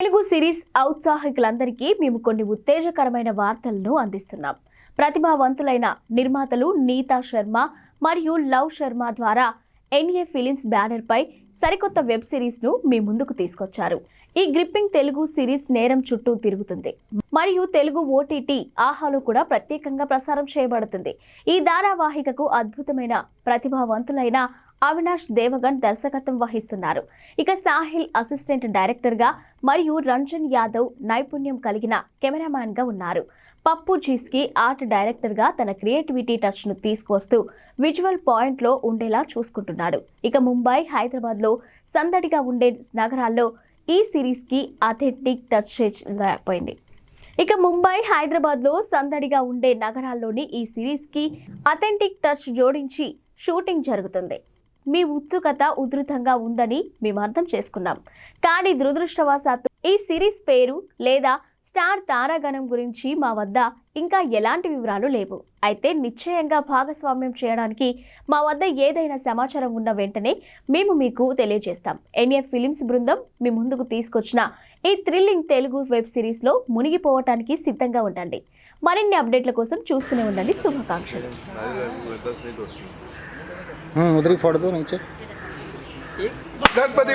Telugu series ఔత్సాహికులందరికీ మేము కొన్ని ఉత్తేజకరమైన వార్తలను అందిస్తున్నాం. ప్రతిభావంతులైన నిర్మాతలు నీతా శర్మ మరియు లవ్ శర్మ ద్వారా ఎన్ఏ ఫిలిమ్స్ బ్యానర్పై సరికొత్త వెబ్ సిరీస్ను మీ ముందుకు తీసుకొచ్చారు. ఈ గ్రిప్పింగ్ తెలుగు సిరీస్ నేరం చుట్టూ తిరుగుతుంది. మరియు తెలుగు ఓటీటీ ఆహాలో కూడా ప్రత్యేకంగా ప్రసారం చేయబడుతుంది. ఈ ధారావాహికకు అద్భుతమైన ప్రతిభావంతులైన అవినాష్ దేవగన్ దర్శకత్వం వహిస్తున్నారు. ఇక సాహిల్ అసిస్టెంట్ డైరెక్టర్గా మరియు రంజన్ యాదవ్ నైపుణ్యం కలిగిన కెమెరామ్యాన్గా ఉన్నారు. పప్పు జీస్కి ఆర్ట్ డైరెక్టర్గా తన క్రియేటివిటీ టచ్ను తీసుకువస్తూ విజువల్ పాయింట్లో ఉండేలా చూసుకుంటున్నాడు. ఇక ముంబై హైదరాబాద్ నగరాల్లో సందడిగా ఉండే నగరాల్లో ఈ సిరీస్కి అథెంటిక్ టచ్ పోయింది ఇక ముంబై హైదరాబాద్లో సందడిగా ఉండే నగరాల్లోని ఈ సిరీస్కి అథెంటిక్ టచ్ జోడించి షూటింగ్ జరుగుతుంది. మీ ఉత్సుకత ఉధృతంగా ఉందని మేము అర్థం చేసుకున్నాం. కానీ దురదృష్టవశాత్తు ఈ సిరీస్ పేరు లేదా స్టార్ తారాగణం గురించి మా వద్ద ఇంకా ఎలాంటి వివరాలు లేవు. అయితే నిశ్చయంగా భాగస్వామ్యం చేయడానికి మా వద్ద ఏదైనా సమాచారం ఉన్న వెంటనే మేము మీకు తెలియజేస్తాం. ఎన్ఏ ఫిలిమ్స్ బృందం మీ ముందుకు తీసుకొచ్చిన ఈ థ్రిల్లింగ్ తెలుగు వెబ్ సిరీస్లో మునిగిపోవటానికి సిద్ధంగా ఉండండి. మరిన్ని అప్డేట్ల కోసం చూస్తూనే ఉండండి. శుభాకాంక్షలు. గణపతి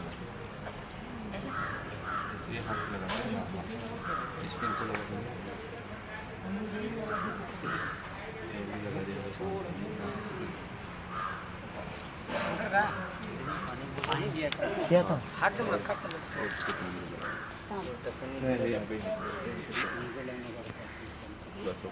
इस पेन को लगा देंगे लगा देंगे क्या था हर जगह रखा था और इसके नहीं नहीं बस